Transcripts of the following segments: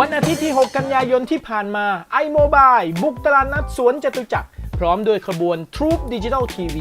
วันอาทิตย์ที่ 6 กันยายนที่ผ่านมา iMobile บุกตลาดนัดสวนจตุจักร พร้อมด้วยขบวน Troop Digital TV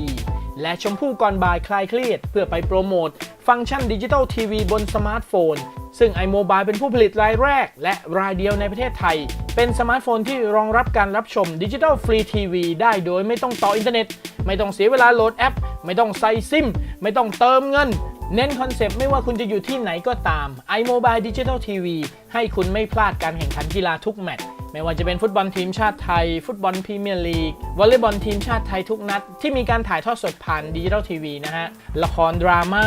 และชมพู่ก่อนบ่ายคลายเครียด เพื่อไปโปรโมท ฟังก์ชันดิจิทัลทีวีบนสมาร์ทโฟน ซึ่ง iMobile เป็นผู้ผลิตรายแรก และรายเดียวในประเทศไทย เป็นสมาร์ทโฟนที่รองรับการรับชมดิจิทัลฟรีทีวีได้โดยไม่ต้องต่ออินเทอร์เน็ต ไม่ต้องเสียเวลาโหลดแอป ไม่ต้องใส่ซิม ไม่ต้องเติมเงิน เน้นคอนเซปต์ไม่ว่าคุณจะอยู่ที่ไหนก็ตาม iMobile Digital TV ให้คุณไม่พลาดการแข่งขันกีฬาทุกแมตช์ไม่ว่าจะเป็นฟุตบอลทีมชาติไทย ฟุตบอลพรีเมียร์ลีกวอลเลย์บอลทีมชาติไทยทุกนัด ที่มีการถ่ายทอดสดผ่านดิจิทัลทีวีนะฮะ ละครดราม่า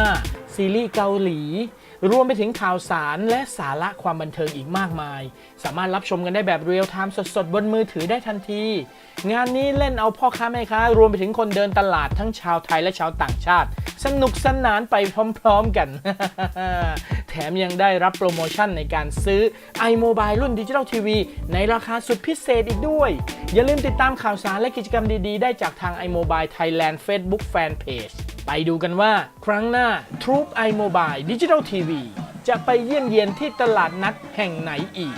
ซีรีส์เกาหลี รวมไปถึงข่าวสารและสาระความบันเทิงอีกมากมาย สามารถรับชมกันได้แบบเรียลไทม์สดๆ บนมือถือได้ทันที งานนี้เล่นเอาพ่อค้าแม่ค้ารวมไปถึงคนเดินตลาดทั้งชาวไทยและชาวต่างชาติ สนุกสนานไปพร้อมๆกัน แถมยังได้รับโปรโมชั่นในการซื้อ iMobile รุ่นดิจิทัลทีวีในราคาสุดพิเศษอีกด้วย อย่าลืมติดตามข่าวสารและกิจกรรมดีๆ ได้จากทาง iMobile Thailand Facebook Fanpage ไปดูกันว่าครั้งหน้า Troop iMobile Digital TV จะไปเยี่ยมเยียนที่ตลาดนัดแห่งไหนอีก